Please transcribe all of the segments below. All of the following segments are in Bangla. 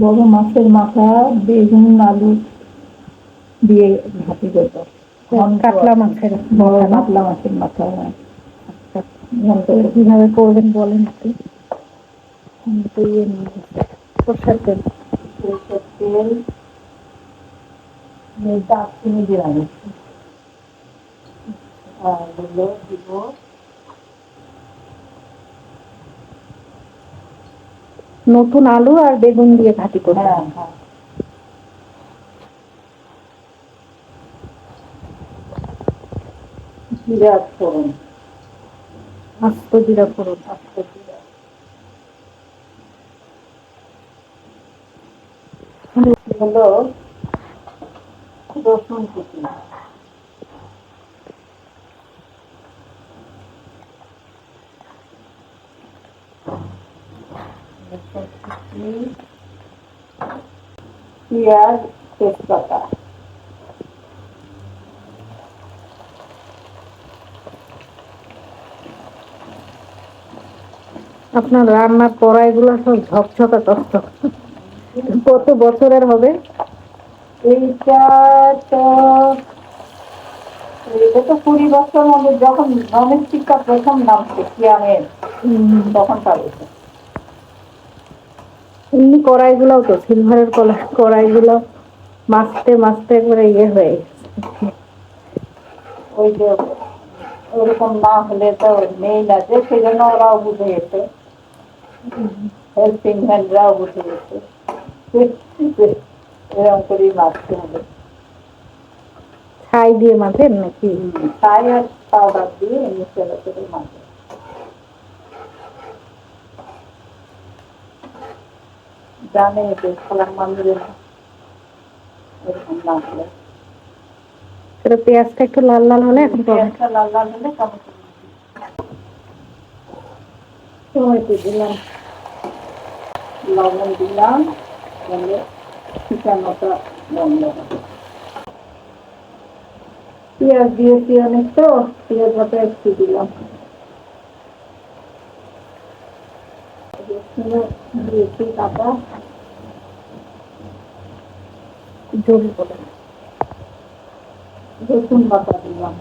বড় মাছের মাথা বেগুন আলু দিয়ে ভাতি করতো। কাতলা মাছের বড় কাতলা মাছের মাথা হ্যাঁ। কীভাবে করবেন বলেন একটু? তো ইয়ে সরষের তেল সরষের তেল দারচিনি দিলাম আর হলো দিব নতুন আলু আর বেগুন দিয়ে ঘাটি করবেন হ্যাঁ হ্যাঁ। জিরা ফোড়ন। আস্ত জিরা ফোড়ন আস্ত জিরা। হলো রসুন কুচি। পেঁয়াজ তেজপাতা আপনার রান্নার কড়াইগুলো সব ঝকঝকা চকচক কত বছরের হবে? এইটা তো এটা তো কুড়ি বছর মধ্যে যখন ননস্টিকটা প্রথম নামছে কিয়ামের তখন পাবেছে এমনি কড়াইগুলোও তো সিলভারের কড়াই কড়াইগুলো মাছতে মাছতে একবারে ইয়ে হয়ে গেছে। ওই যে ওরকম না হলে তো নেই না যে সেই জন্য ওরাও বুঝে গেছে। হেল্পিং হ্যান্ডরাও বুঝে গেছে। এরকম করেই মাছতে হবে। ছাই দিয়ে মাছের নাকি? তাই আর পাউডার দিয়ে মিশে করে মাছে জানে যে খোলার মন্দিরে এরকম না হলে সেটা পেঁয়াজটা একটু লাল লাল হলে এখন পেঁয়াজটা লাল লাল হলে টমেটো টমেটো দিলাম। লবণ দিলাম তাহলে ঠিকানাটা বন্ধ হবে পেঁয়াজ দিয়েছি অনেক তো পেঁয়াজ মতো একটু দিলাম। দিয়েছি কাটা রসুন বাটা দিলাম।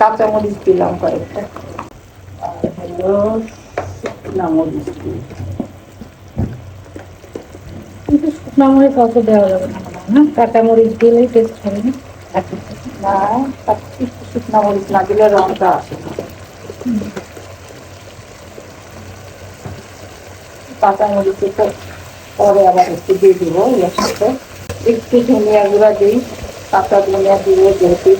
কাঁচামরিচ দিলাম কয়েকটা। আর শুকনা মরিচ কিন্তু শুকনো মরিচ অত দেওয়া যাবে না। কাঁচামরিচ দিলেই টেস্ট হবে না। না একটু শুকনা মরিচ না দিলে রংটা আসে না। কাঁচামরিচ তো পরে আবার একটু দিয়ে দিব এর সাথে একটু ধনিয়া গুঁড়া দিই কাঁচা ধনিয়া দিয়ে যেহেতু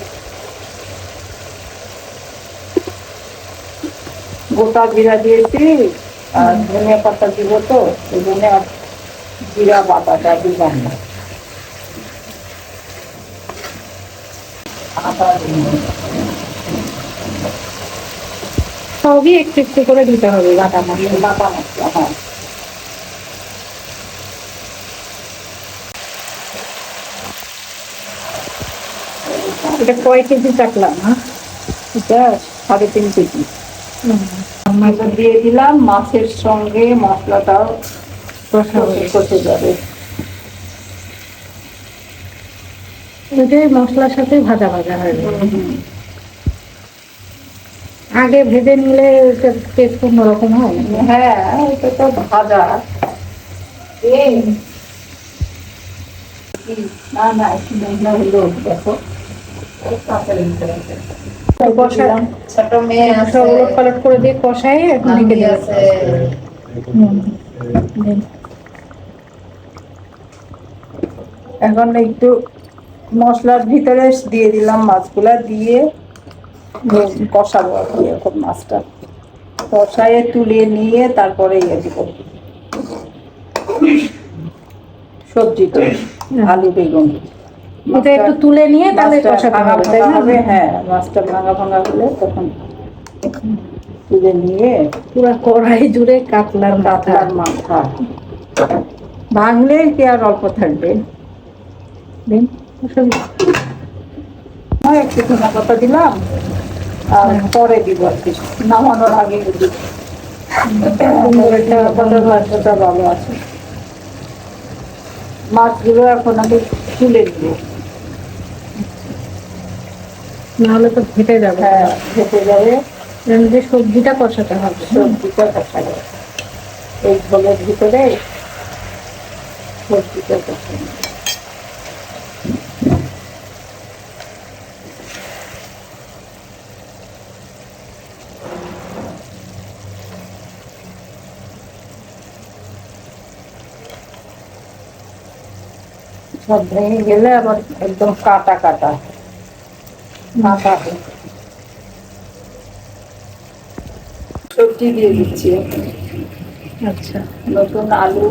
গোটা জিরা দিয়েছি আর ধনিয়া পাতা দিব তো এই জন্য আর জিরা বাটাটা দিলাম না আদা দিলাম। সবই একটু একটু করে দিতে হবে বাটা মশলা। বাটা মশলা হ্যাঁ এটা কয় কেজি না এটা সাড়ে তিন কেজি। দিয়ে দিলাম মাছের সঙ্গে মশলাটাও কষে যাবে। ওইটাই মশলার সাথে ভাজা ভাজা হয়ে। আগে ভেজে নিলে টেস্ট অন্যরকম হয়। হ্যাঁ এটা তো ভাজা। না না একটু মেঘনা হলো দেখো। এই তাড়াতাড়ি গেছে। কষা ছোট মেয়ে উলট পালট করে দিয়ে কষাই এখন একটু মশলার ভিতরে দিয়ে দিলাম মাছগুলা দিয়ে কষাবো আর কি এখন মাছটা। কষায়ে তুলে নিয়ে তারপরে ইয়ে দিব। সবজিটা আলু বেগুন। এটা একটু তুলে নিয়ে তাহলে কষাতে হবে হ্যাঁ মাছটা ভাঙা ভাঙা হলে তখন তুলে নিয়ে পুরো কড়াই জুড়ে কাতলার মাথা। মাথা। ভাঙলে কি আর অল্প থাকবে? একটু ধনা পাতা দিলাম। আর পরে দিব আর কি। নামানোর আগে দিব একটা ভালো আছে। মাছগুলো এখন আমি তুলে দিব নাহলে তো যাবে। হ্যাঁ যাবে। সবজিটা কষাতে হবে। সবজিটা কষা যাবে এই ঝোলের ভিতরে সবজিটা কষা সব ভেঙে গেলে আবার একদম কাটা কাটা। কাটা সবজি দিয়ে দিচ্ছি। আচ্ছা। নতুন আলু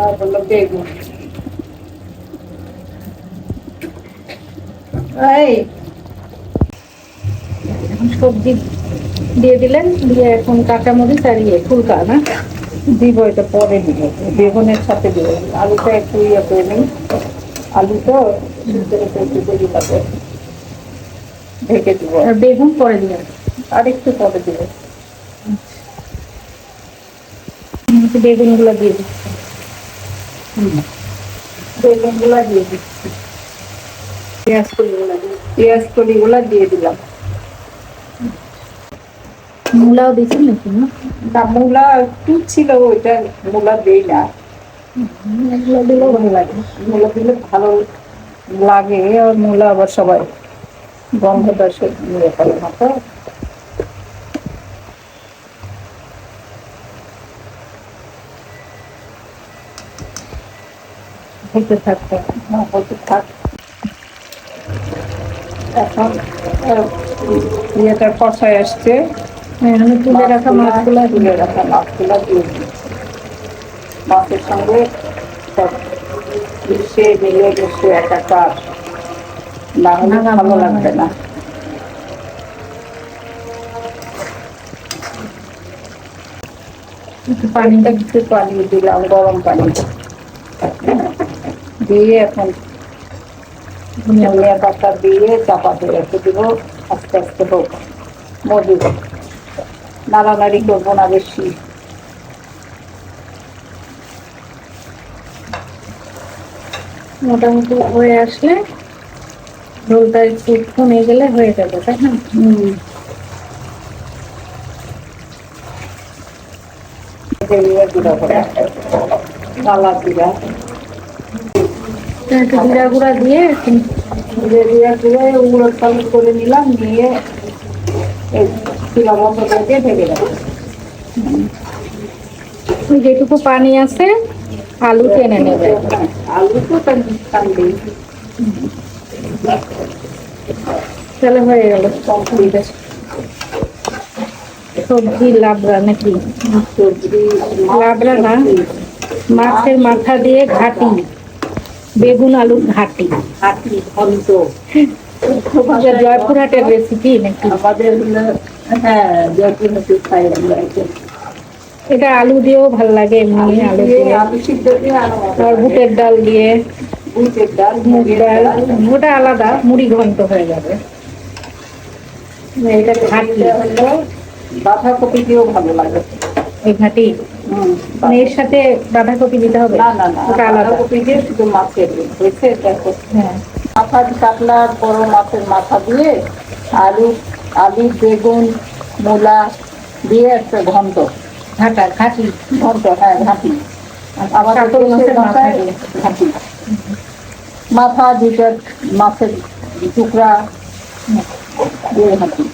আর হলো বেগুন। এই। সবজি দিয়ে দিলেন দিয়ে এখন কাঁচামরিচ আর ইয়ে ফুলকা না দিব এটা পরে দিব। বেগুনের সাথে দিব। আলুটা একটু ইয়ে করে নিই আলু তো সিদ্ধ করতে একটু দেরি লাগে ঢেকে দিব। আর বেগুন পরে দিলেন আর একটু পরে দিব। বেগুনগুলো দিয়ে দিচ্ছি বেগুনগুলা দিয়ে দিচ্ছি। পেঁয়াজ কলিগুলো দিয়ে পেঁয়াজ কলিগুলা দিয়ে দিলাম। মূলাও দিচ্ছেন নাকি না না মূলা একটু ছিল ওইটা মূলা দেই না। মূলা দিলেও ভালো লাগে। মূলা দিলে ভালো লাগে আর মূলা আবার সবাই গন্ধটা সে নিয়ে ফেলে না তো। হতে থাকতে না, হয়তো থাক। এখন ইয়েটা কষায় আসছে। আমি তুলে রাখা মাছগুলো তুলে রাখা মাছগুলা দিয়ে দিচ্ছি মাছের সঙ্গে সব মিশে মিলে গেছে একাকার না হলে না, না, ভালো লাগবে না। পানিটা একটু পানি দিলাম গরম পানি। দিয়ে এখন ধনিয়া পাতা দিয়ে চাপাতে রেখে দিব আস্তে আস্তে হোক। মজুর নাড়ানাড়ি করব না বেশি। মোটামুটি হয়ে আসলে ঝোলটা একটু কমে গেলে হয়ে যাবে তাই না? হুম। গুঁড়া করে কালা জিরা একটু জিরা গুঁড়া দিয়ে এখন জিরা গুঁড়ো চালু করে নিলাম নিয়ে দিয়ে ঢেকে দেবো যেটুকু পানি আছে আলু টেনে নেবে। আলু তো টানবেই তাহলে হয়ে গেল কমপ্লিট সবজি লাবড়া নাকি? সবজি লাবড়া না মাছের মাথা দিয়ে ঘাটি। বেগুন আলুর ঘাটি। হাতি ঘন্ট জয়পুরহাটের রেসিপি নাকি? আমাদের হ্যাঁ জয়পুরহাটে খাই আমরা এটা। আলু দিয়েও ভালো লাগে এমনি আলু দিয়ে দিয়ে। আলু সিদ্ধ দিয়ে আর বুটের ডাল দিয়ে। বুটের ডাল মুগ ডাল। ওটা আলাদা মুড়ি ঘন্ট হয়ে যাবে। এটা ঘাটি। হলো বাঁধাকপি দিয়েও ভালো লাগে। এই ঘাটি? মানে এর সাথে বাঁধাকপি দিতে হবে? না না না ওটা আলাদা। বাঁধাকপি দিয়ে শুধু মাছের হয়েছে হ্যাঁ। মাথা কাতলা বড় মাছের মাথা দিয়ে আলু আলু বেগুন মূলা দিয়ে একটা ঘন্ট। ঘাটা। ঘাঁটি ঘন্ট হ্যাঁ ঘাঁটি। আমাদের মাথা ভাষায় ঘাঁটি। মাথা দুটা মাছের টুকরা দিয়ে ঘাঁটি।